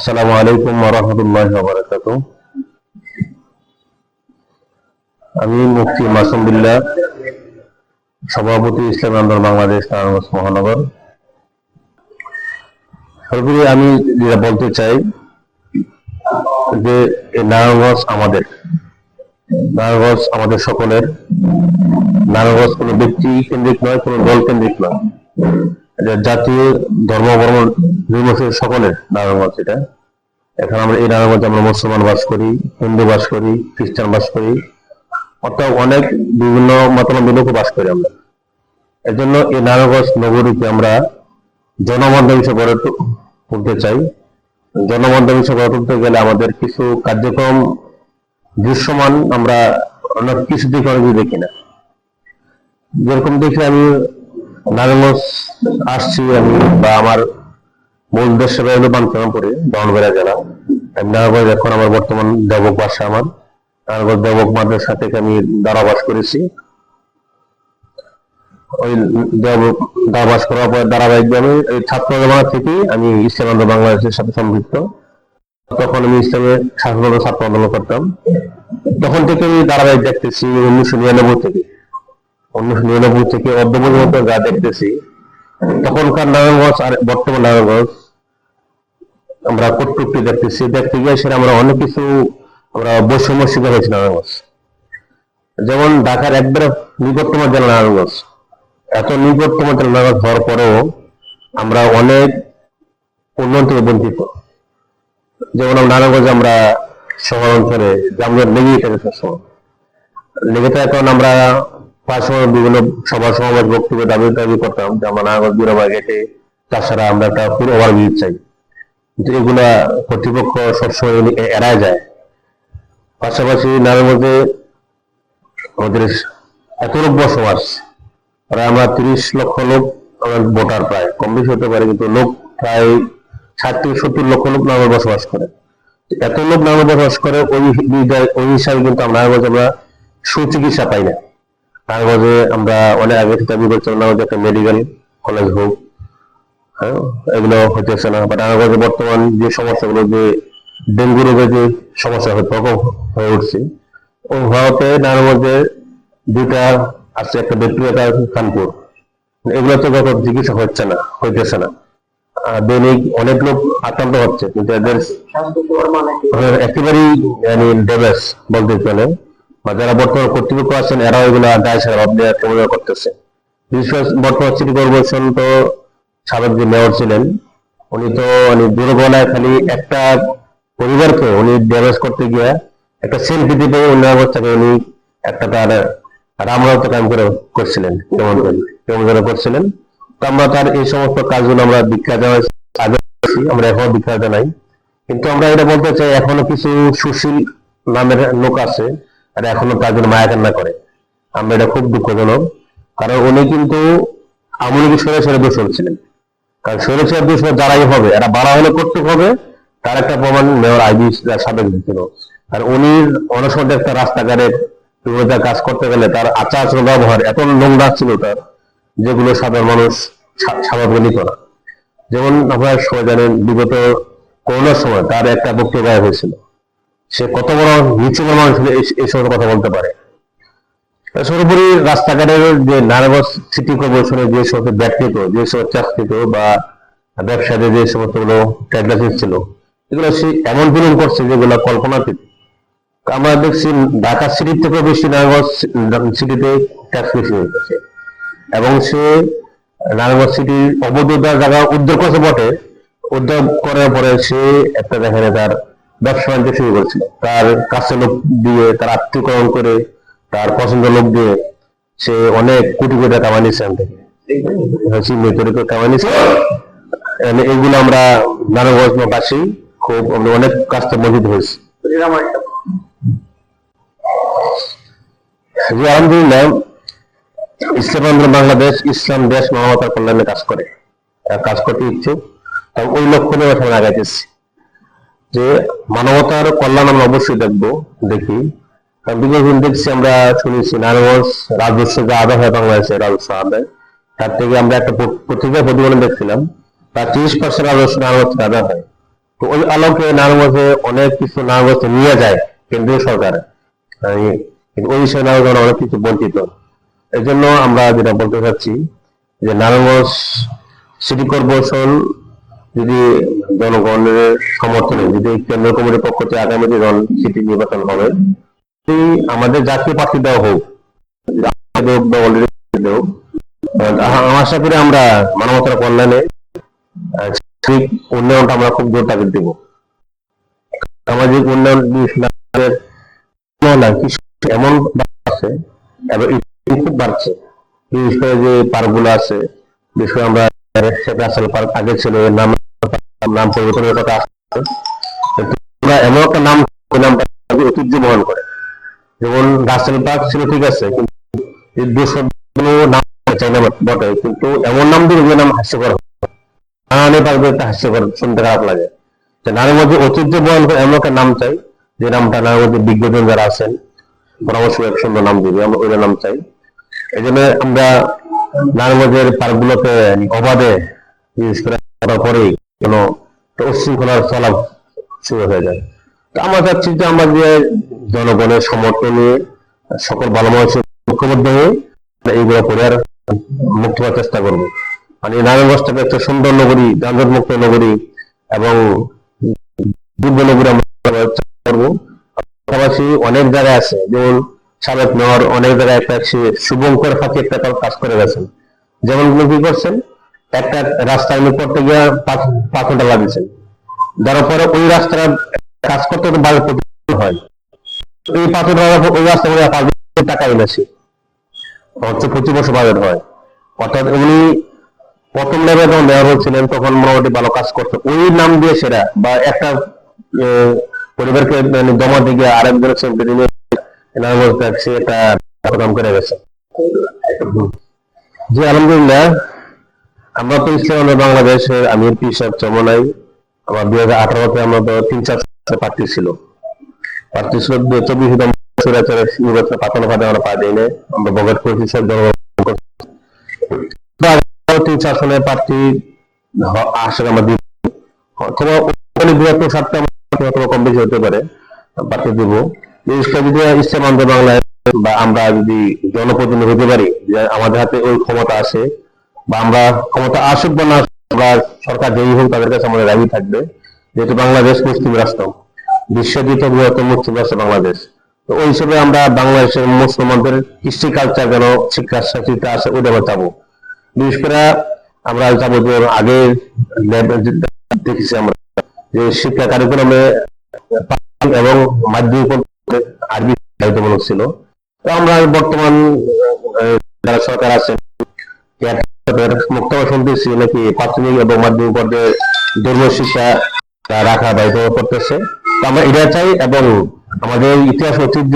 আসসালামু আলাইকুম আমি মুফতি মাসুম বিল্লাহ, সভাপতি ইসলাম আন্দোলন বাংলাদেশ মহানগর। সর্বোপরি আমি যেটা বলতে চাই, যে নারায়ণগঞ্জ আমাদের নারায়ণগঞ্জ আমাদের সকলের, নারায়ণগঞ্জ কোনো ব্যক্তি কেন্দ্রিক নয়, কোনো দল কেন্দ্রিক নয়। জাতীয় ধর্ম বর্ম নির্বিশেষে সকলের নারায়ণগঞ্জ এটা। এখন আমরা এই নারায়ণগঞ্জে আমরা মুসলমান বাস করি, হিন্দু বাস করি, খ্রিস্টান বাস করি। অর্থাৎ অনেক বিভিন্ন মতামতের লোক বাস করি আমরা। এর জন্য এই নারায়ণগঞ্জ নগরীকে আমরা জনমাধ্যম হিসেবে গড়ে তুলতে চাই। জনমাধ্যম হিসেবে গড়ে তুলতে গেলে আমাদের কিছু কার্যক্রম দৃশ্যমান আমরা অনেক কিছু দিকে অনেক দেখি না। যেরকম দেখি আমি নারায়ণগঞ্জ আসছি আমি বা আমার মূল দেশ সেবা হলো বানকারামপুরে দমনবেড়া জেলা। আমি নারায়ণগঞ্জ এখন আমার বর্তমান দেবক বাসা আমার। নারায়ণগঞ্জ দেবক মাদ্রাসা থেকে আমি দারাবাস করেছি। ওই দারাবাস করার পর ধারাবাহিকভাবে ওই ছাত্র জমানা থেকে আমি ইসলাম বাংলাদেশের সাথে সম্পৃক্ত। তখন আমি ইসলামের শাসন ছাত্র আন্দোলন করতাম। তখন থেকে আমি ধারাবাহিক দেখতেছি উনিশশো নিরানব্বই থেকে। উনিশশো নিরানব্বই থেকে দেখতেছি, তখনকার নারায়ণগঞ্জ আর বর্তমান নারায়ণগঞ্জ, আমরা দেখতেছি, দেখতে গিয়ে সেটা আমরা অনেক কিছু আমরা বৈষম্য শিকার হয়েছি নারায়ণগঞ্জ। যেমন ঢাকার একবারে নিকটতম জেলা নারায়ণগঞ্জ। এত নিকটতম জেলা নারায়ণগঞ্জ হওয়ার পরেও আমরা অনেক উন্নয়ন থেকে বঞ্চিত যেমন নারায়ণগঞ্জ, আমরা শহর অঞ্চলে যে আমরা লেগেই থাকে সবসময়। লেগে থাকার আমরা প্রায় সময় বিভিন্ন সভা সমাবেশ বক্তব্য দাবি দাবি করতাম যে আমরা বিরোবা গেটে তাছাড়া আমরা একটা পুরো ওভারভিউ চাই। কিন্তু এগুলা কর্তৃপক্ষ সবসময় এড়ায় যায়। পাশাপাশি নারায়ণগঞ্জে আমাদের এত লোক বসবাস প্রায় আমরা তিরিশ লক্ষ লোক আমার ভোটার প্রায়। কম বেশি হতে পারে, কিন্তু লোক প্রায় ষাট থেকে সত্তর লক্ষ লোক নামে বসবাস করে। এত লোক নামে বসবাস করে, ওই ওই হিসাবে কিন্তু আমরা আমরা সুচিকিৎসা পাই না। নারায়ণগঞ্জে আমরা অনেক আগে থেকে দাবি করছিলাম নারায়ণগঞ্জে একটা মেডিকেল কলেজ হোক হ্যাঁ এগুলো হইতেছে না। বাট নারায়ণগঞ্জে বর্তমান যে সমস্যাগুলো যে ডেঙ্গু রোগের যে সমস্যা হয়ে প্রকোপ হয়ে উঠছে ও ভারতে মধ্যে দুইটা আছে একটা বেক্টেরিয়া কানপুর এগুলো তো যত চিকিৎসা হচ্ছে না হইতেছে না। দৈনিক অনেক লোক আক্রান্ত হচ্ছে কিন্তু এদের ওদের একেবারেই মানে ডেভেস বলতে চলে বা যারা বর্তমান কর্তৃপক্ষ আছেন, এরাও এগুলো দায় সারা ভাব দেওয়ার প্রবণতা করতেছে। বর্তমান সিটি কর্পোরেশন তো সাবেক যে মেয়র ছিলেন। উনি তো মানে দুর্গলায় খালি একটা পরিবারকে উনি ড্যামেজ করতে গিয়ে একটা সেলফি দিতে অন্য অবস্থাকে উনি একটা তার রামরাওতে কাম করে করছিলেন করে, কেমন করে করছিলেন। তো আমরা তার এই সমস্ত কাজগুলো আমরা দীক্ষা দেওয়া আগে আমরা এখনও দীক্ষা জানাই কিন্তু আমরা এটা বলতে চাই, এখনও কিছু সুশীল নামের লোক আছে আর এখনও তার জন্য মায়া কান্না করে। আমরা এটা খুব দুঃখজনক। কারণ উনি কিন্তু আমলিকে সরে সরে দোষ ছিলেন। কারণ সরে সরে দোষ যারাই হবে, এরা বাড়া হলে করতে হবে, তার একটা প্রমাণ মেয়র আইবি সাবেক ছিল আর উনি অনেক একটা রাস্তাঘাটে বিভিন্ন কাজ করতে গেলে তার আচার আচরণ ব্যবহার এত নোংরা ছিল তার, যেগুলো সাধারণ মানুষ স্বাভাবিক নিত না। যেমন আপনারা সবাই জানেন, বিগত করোনার সময় তার একটা বক্তব্য হয়েছিল। সে কত বড় নিচু মানুষ এই- এই কথা বলতে পারে। সর্বোপরি রাস্তাঘাটের যে নারায়ণগঞ্জ সিটি কর্পোরেশনের যে সমস্ত ব্যক্তিত্ব, যে সমস্ত চাকরিত বা ব্যবসায়ীদের যে সমস্তগুলো ট্যাগলাইসেন্স ছিল, এগুলো সে এমন জুলুম করছে যেগুলো কল্পনাতীত। আমরা দেখছি ঢাকা সিটির থেকেও বেশি নারায়ণগঞ্জ সিটিতে ট্যাক্স বেশি হয়ে গেছে এবং সে নারায়ণগঞ্জ সিটির অবৈধতার জায়গা উদ্যোগ করেছে বটে উদ্যোগ করার পরে সে একটা দেখেন তার ব্যবসা বাণিজ্য শুরু করেছিল। তার কাছে লোক দিয়ে, তার আত্মীয়করণ করে, তার পছন্দ লোক দিয়ে সে অনেক কোটি কোটি টাকা নিচ্ছে এখান চিহ্নিত করে কামাই নিচ্ছে মানে এগুলো আমরা নারায়ণগঞ্জবাসী খুব, আমরা অনেক কাজ থেকে মজুদ হয়েছি। জি, আলহামদুলিল্লাহ, ইসলাম আন্দোলন বাংলাদেশ, ইসলাম দেশ মানবতার কল্যাণে কাজ করে। কাজ করতে ইচ্ছে ওই লক্ষ্য নিয়ে এখন আগাইতেছি। যে মানবতার কল্যাণ আমরা অবশ্যই দেখব, দেখি। বিগত দেখছি আমরা শুনেছি, নারায়ণগঞ্জ রাজস্ব যে আদায় হয় বাংলাদেশে রাজস্ব আদায়, তার থেকে আমরা একটা প- পত্রিকার প্রতিবেদন দেখছিলাম, তার তিরিশ পার্সেন্ট রাজস্ব নারায়ণগঞ্জ আদায় হয়। তো ওই আলোকে নারায়ণগঞ্জে অনেক কিছু নারায়ণগঞ্জে নিয়ে যায় কেন্দ্রীয় সরকার। ওই বিষয়ে নারায়ণগঞ্জ অনেক কিছু বঞ্চিত। এই জন্য আমরা যেটা বলতে চাচ্ছি যে নারায়ণগঞ্জ সিটি কর্পোরেশন যদি জনগণের সমর্থনে, যদি কেন্দ্র কমিটির পক্ষ থেকে আগামী দিন সিটি নির্বাচন হবে যদি আমাদের জাতীয় প্রার্থী দেওয়া হোক আমরা মানবতার কল্যাণে উন্নয়নটা আমরা খুব জোর তাগিদ দিব। সামাজিক উন্নয়ন এমন আছে এবং খুব বাড়ছে। বিশেষ করে যে পার্কগুলো আছে বিশেষ করে আমরা পার্ক আগে ছিল, এর নাম নাম পরিবর্তনের কথা কিন্তু এমন একটা নাম নামটা ঐতিহ্য বহন করে। যেমন রাসেল পার্ক ছিল ঠিক আছে, কিন্তু নাম চাই না বটে, কিন্তু এমন নাম দিলে যে নাম হাস্যকর নারায়ণী পার্কে একটা হাস্যকর, শুনতে খারাপ লাগে। যে নারীর মধ্যে ঐতিহ্য বহন করে এমন একটা নাম চাই, যে নামটা নারীর মধ্যে বিজ্ঞজন যারা আছেন পরামর্শ এক সুন্দর নাম দিবে আমরা ওই নাম চাই। এই জন্য আমরা নারায়ণগঞ্জের পার্কগুলোতে অবাধে করে করার পরেই একটা উচ্ছৃঙ্খলার চলা শুরু হয়ে যায়। তো আমরা চাচ্ছি যে আমরা যে জনগণের সমর্থন নিয়ে সকল ভালো মানুষের ঐক্যবদ্ধ হয়ে এইগুলো করে আর মুক্ত করার চেষ্টা করব। মানে নারায়ণগঞ্জটাকে একটা সুন্দর নগরী যানজট মুক্ত নগরী এবং দুর্গ নগরী আমরা করব। পাশাপাশি অনেক জায়গায় আছে, যেমন সাবেক মেয়র অনেক জায়গায় একটা শুভঙ্কর ফাঁকি একটা কাজ করে গেছেন। যেমন কি করছেন? একটা রাস্তা উনি করতে গিয়ে ঘণ্টা লাগিয়েছেন যার পরে ওই রাস্তার কাজ করতে বাড়ির হয়। পর ওই রাস্তা করে পাঁচ হাজার টাকা এনেছে। হচ্ছে প্রতি বছর বাজেট হয়। অর্থাৎ উনি প্রথম লেভেল যখন মেয়র হচ্ছিলেন তখন মোটামুটি ভালো কাজ করতো। ওই নাম দিয়ে সেরা বা একটা পরিবারকে মানে নিয়ে এনার মধ্যে সে করে গেছে। জি, আলহামদুলিল্লাহ। আমরা তো ইসলাম বাংলাদেশের আমির পি সাহেব চমনাই, আমার দুই হাজার আঠারোতে আমরা তো তিন ছিল। ছিল চব্বিশ পাতানো আমরা পা দিই। আমরা করেছি আগামী তিন চার প্রার্থী হ- আসলে আমরা দিব। অথবা একটা সাতটা কম বেশি হতে পারে, প্রার্থী দিব। যদি ইসলাম আন্দোলন বাংলায় বা আমরা যদি জনপ্রতিনিধি হতে পারি, যে আমাদের হাতে ওই ক্ষমতা আছে বা আমরা ক্ষমতা আসুক বা না আমরা সরকার যেই হোক তাদের কাছে আমাদের দাবি থাকবে। যেহেতু বাংলাদেশ মুসলিম রাষ্ট্র বিশ্বের দ্বিতীয় বৃহত্তম মুসলিম রাষ্ট্র বাংলাদেশ। তো ওই হিসেবে আমরা বাংলাদেশের মুসলমানদের কৃষ্টি কালচার যেন শিক্ষা শিক্ষা আছে ওইটা আমরা চাবো। বিশেষ করে আমরা চাবো যে আগে দেখেছি আমরা যে শিক্ষা কার্যক্রমে এবং মাধ্যমিক আরবি বাধ্যতামূলক ছিল। তো আমরা বর্তমান যারা সরকার আছেন বক্তব্য শুনতেছি নাকি প্রাথমিক এবং মাধ্যমিক পর্যায়ে শিক্ষা রাখা করতেছে। আমরা এটা চাই এবং আমাদের ইতিহাস ঐতিহ্য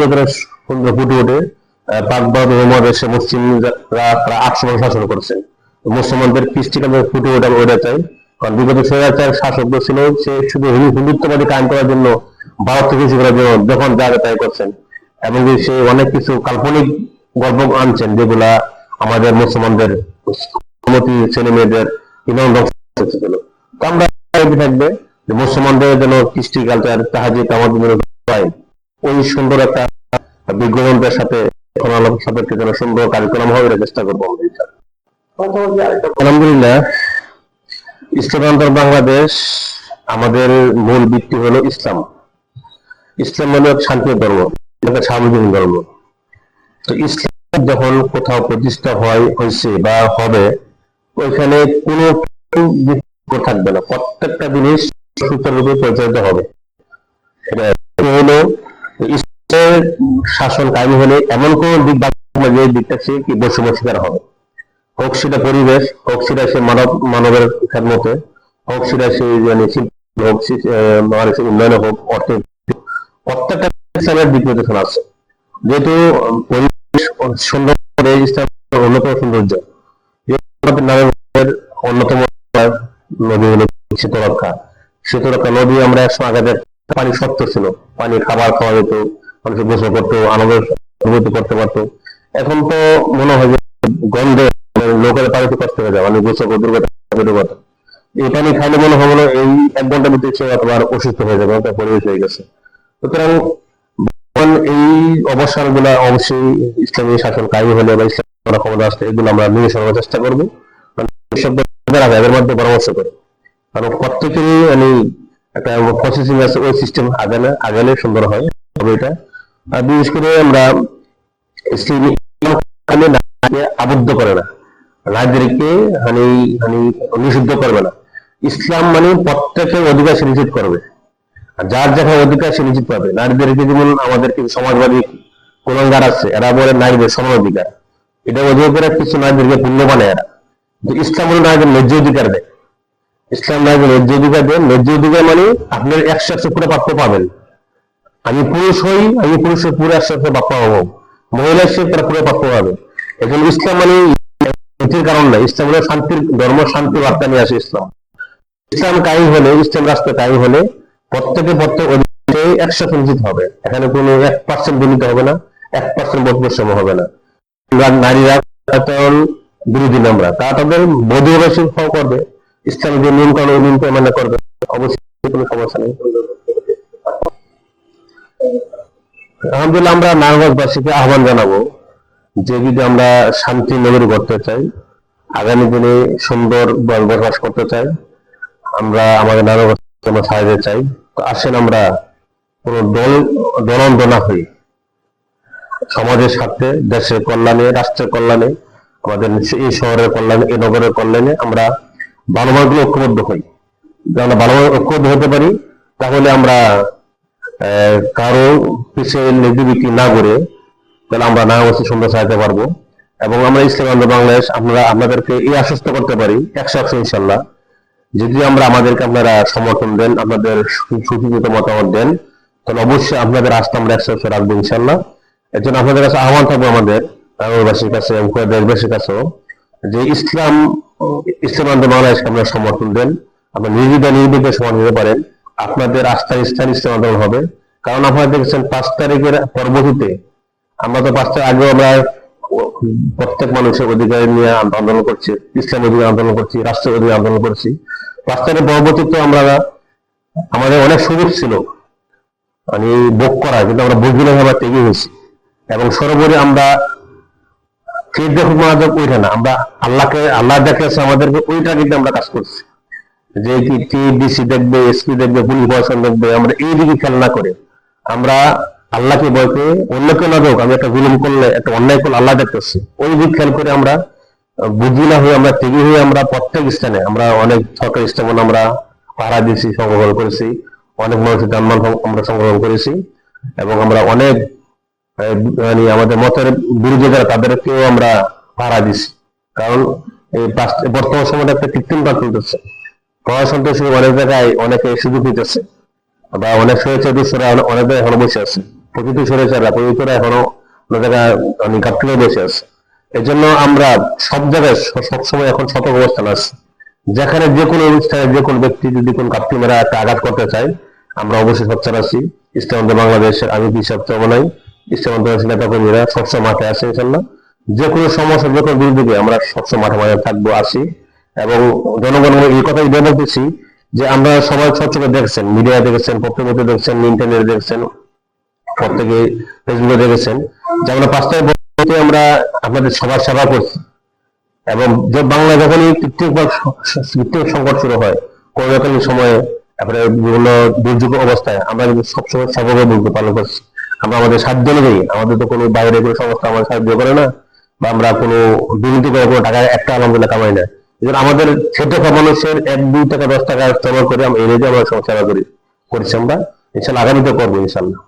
সুন্দর ফুটে ওঠে। পাক উপমহাদেশে মুসলিমরা প্রায় আটশো বছর শাসন করেছেন মুসলমানদের কৃষ্টিকালে ফুটে ওঠে আমরা ওটা চাই। কারণ বিগত স্বৈরাচার শাসক ছিল, সে শুধু হিন্দু হিন্দুত্ববাদী কায়েম করার জন্য ভারত থেকে কিছু করার জন্য যখন যা তাই করছেন এবং সে অনেক কিছু কাল্পনিক গল্প আনছেন যেগুলা আমাদের মুসলমানদের ছেলে মেয়েদের ইমান ছিল তো আমরা থাকবে যে মুসলমানদের যেন কৃষ্টি কালচার তাহাজিদ আমাদের জন্য হয়। ওই সুন্দর একটা বিজ্ঞানদের সাথে আলোক সাপেক্ষে যেন সুন্দর কার্যক্রম হবে এটা চেষ্টা করব আলহামদুলিল্লাহ। ইসলামান্তর বাংলাদেশ আমাদের মূল ভিত্তি হলো ইসলাম। ইসলাম মানে শান্তির ধর্ম সার্বজনীন ধর্ম। তো ইসলাম যখন কোথাও প্রতিষ্ঠা হয় হয়েছে বা হবে, ওইখানে কোনো থাকবে না। প্রত্যেকটা জিনিস সুচারুরূপে পরিচালিত হবে। হলো শাসন কায়েম হলে এমন কোন দিক বাদ যে দিকটা সে কি বৈষম্য শিকার হবে। হোক সেটা পরিবেশ, হোক সেটা সে মানব, মানবের খেদমতে হোক সেটা সে মানে হোক মানুষের উন্নয়নে হোক, অর্থ প্রত্যেকটা দিক নির্দেশনা আছে। যেহেতু সুন্দর করে ইসলামের অন্যতম সৌন্দর্য আমাদের অন্যতম নদী হলো শীতরক্ষা শীতরক্ষা নদী আমরা একসময় আগে পানি সত্য ছিল। পানি খাবার খাওয়া যেত মানুষের গোসল করতো আনন্দ অনুভূতি করতে পারতো। এখন তো মনে হয় যে গন্ধে লোকের পানিতে কষ্ট হয়ে যায় মানে গোসল দুর্গত এই পানি খাইলে মনে হলো এই এক ঘণ্টার ভিতরে সে তোমার অসুস্থ হয়ে যাবে পরিবেশ হয়ে গেছে। সুতরাং এই অবসরগুলা অবশ্যই ইসলামী শাসন কায়েম হলে বা ইসলাম ক্ষমতা আসলে এগুলো আমরা নিয়ে সরানোর চেষ্টা করব। মানে এদের মধ্যে পরামর্শ করে। কারণ প্রত্যেকেরই মানে একটা প্রসেসিং আছে, ওই সিস্টেম আগালে আগালে সুন্দর হয় তবে এটা। আর বিশেষ করে আমরা ইসলামী আবদ্ধ করে না। নারীদেরকে হানি হানি নিষিদ্ধ করবে না। ইসলাম মানে প্রত্যেকের অধিকার সে নিশ্চিত করবে। যার যেখানে অধিকার সে নিশ্চিত পাবে। নারীদেরকে যেমন আমাদের কিছু সমাজবাদী কুলঙ্গার আছে, এরা বলে নারীদের সমান অধিকার। এটা অধিকার করে কিছু নারীদেরকে পূর্ণ বানায় এরা। ইসলাম হলো নারীদের ন্যায্য অধিকার দেয়। ইসলাম নারীদের ন্যায্য অধিকার দেন ন্যায্য অধিকার মানে আপনার একশো একশো পুরো প্রাপ্য পাবেন। আমি পুরুষ হই, আমি পুরুষের পুরো একশো একশো প্রাপ্য হব। মহিলা সে তারা পুরো প্রাপ্য পাবে এখন ইসলাম মানে নীতির কারণ না ইসলাম হলো শান্তির, ধর্ম শান্তি বার্তা নিয়ে আসে ইসলাম। ইসলাম কায়েম হলে, ইসলাম রাষ্ট্র কায়েম হলে প্রত্যেকে প্রত্যেক একসাথে নিশ্চিত হবে। এখানে কোনো এক পার্সেন্ট দুর্নীত হবে না, এক পার্সেন্ট বৈষম্য হবে না। নারীরা বিরোধী আমরা তা তাদের ফল করবে। ইসলামের যে নিয়ম কানুন নিয়ম করবে। অবশ্যই কোনো সমস্যা নেই। আলহামদুলিল্লাহ, আমরা আহ্বান জানাব যে যদি আমরা শান্তি নগরী করতে চাই, আগামী দিনে সুন্দর বসবাস করতে চাই, আমরা আমাদের নারায়ণগঞ্জকে আমরা সাহায্য চাই। আসেন আমরা কোনো দল দলন্দ না হই। সমাজের স্বার্থে, দেশের কল্যাণে, রাষ্ট্রের কল্যাণে, আমাদের এই শহরের কল্যাণে, এই নগরের কল্যাণে আমরা ভালোভাবে ঐক্যবদ্ধ হই। আমরা ভালোভাবে ঐক্যবদ্ধ হতে পারি, তাহলে আমরা কারও পিছিয়ে নেগেটিভিটি না করে তাহলে আমরা না অবশ্যই সুন্দর চাইতে পারব। এবং আমরা ইসলাম বাংলাদেশ আমরা আপনাদেরকে এই আশ্বস্ত করতে পারি, একশো একশো ইনশাল্লাহ। যদি আমরা আমাদেরকে আপনারা সমর্থন দেন, আপনাদের সু- সুচিন্তিত মতামত দেন, তাহলে অবশ্যই আপনাদের আস্থা আমরা একসাথে রাখব ইনশাল্লাহ এর জন্য আপনাদের কাছে আহ্বান থাকব আমাদের বাংলাদেশির কাছে দেশবাসীর কাছেও যে ইসলাম ইসলাম আন্দোলন বাংলাদেশকে আপনারা সমর্থন দেন, আপনারা নির্বিধা নির্বিঘ্নে সমর্থন দিতে পারেন। আপনাদের আস্থার স্থান ইসলাম আন্দোলন হবে। কারণ আপনারা দেখেছেন পাঁচ তারিখের পরবর্তীতে, আমরা তো পাঁচ তারিখ আগেও আমরা প্রত্যেক মানুষের অধিকার নিয়ে আন্দোলন করছি ইসলাম অধিকার আন্দোলন করছি, রাষ্ট্রের অধিকার আন্দোলন করছি। তারিখের পরবর্তীতে আমরা, আমাদের অনেক সুযোগ ছিল। মানে ভোগ করা, কিন্তু আমরা বুঝবি না ভাবে তেগে গেছি। এবং সর্বোপরি আমরা কে দেখুক না ওইটা না, আমরা আল্লাহকে, আল্লাহ দেখেছে আমাদেরকে, ওইটা কিন্তু আমরা কাজ করছি। যে কি ডিসি দেখবে এসপি দেখবে, পুলিশ প্রশাসন দেখবে, আমরা এই দিকে খেয়াল না করে, আমরা আল্লাহকে ভয় করে অন্যকে না দেখুক আমি একটা জুলুম করলে, একটা অন্যায় করলে আল্লাহ দেখতেছি। ওই দিক খেয়াল করে আমরা বুঝি না হয়ে আমরা তেগি হয়ে আমরা প্রত্যেক স্থানে, আমরা অনেক সরকারি স্থাপন আমরা পাহারা দিয়েছি সংগ্রহণ করেছি। অনেক মানুষের যানবাহন আমরা সংগ্রহণ করেছি। এবং আমরা অনেক মানে আমাদের মতের বিরুদ্ধে যারা, তাদেরকেও আমরা পাহারা দিছি কারণ বর্তমান সময়টা একটা কৃত্রিম পাঠ চলতেছে। পড়াশোনাতে শুধু অনেক জায়গায় অনেকে সুযোগ নিতেছে বা অনেক সরেছে দুঃসরা অনেক জায়গায় এখনও বসে আছে। প্রকৃত সরেছেরা প্রকৃতরা এখনও জায়গায় মানে গাফিলে বসে আছে। এই জন্য আমরা সব জায়গায় সবসময় এখন সতর্ক অবস্থান আছে। যেখানে যে কোনো অনুষ্ঠানে যে কোনো ব্যক্তি যদি কোন কাপ্তি মেরা একটা আঘাত করতে চায়, আমরা অবশ্যই সচ্চার আছি। ইসলাম বাংলাদেশের আমি কি সবচেয়ে নাই ইসলাম বাংলাদেশের নেতা কর্মীরা সবসময় মাঠে আছে ইনশাল্লাহ যে কোনো সমস্যা, যে কোনো দুর্যোগে আমরা সবসময় মাঠে মাঠে থাকব আছি এবং জনগণ এই কথাই বলতেছি যে আমরা সবাই সচকে দেখছেন, মিডিয়া দেখেছেন পত্রিকা দেখছেন ইন্টারনেট দেখছেন। প্রত্যেকে ফেসবুকে দেখেছেন, যে আমরা পাঁচটায় বলতে আমরা আপনাদের সবার সেবা করছি। এবং যে বাংলা যখন কৃত্রিম সংকট শুরু হয় করোনাকালীন সময়ে তারপরে বিভিন্ন দুর্যোগ অবস্থায় আমরা কিন্তু সবসময় সর্বভাবে ভূমিকা পালন করছি। আমরা আমাদের সাধ্য অনুযায়ী, আমাদের তো কোনো বাইরে কোনো সংস্থা আমাদের সাহায্য করে না, বা আমরা কোনো দুর্নীতি করে কোনো টাকা একটা আলহামদুলিল্লাহ কামাই না। জন্য আমাদের খেটে খাওয়া মানুষের এক, দুই টাকা, দশ টাকা ইস্তেমাল করে আমরা এনে দিয়ে আমরা সেবা করি, করছি আমরা। ইনশাল্লাহ আগামীতে করব ইনশাল্লাহ।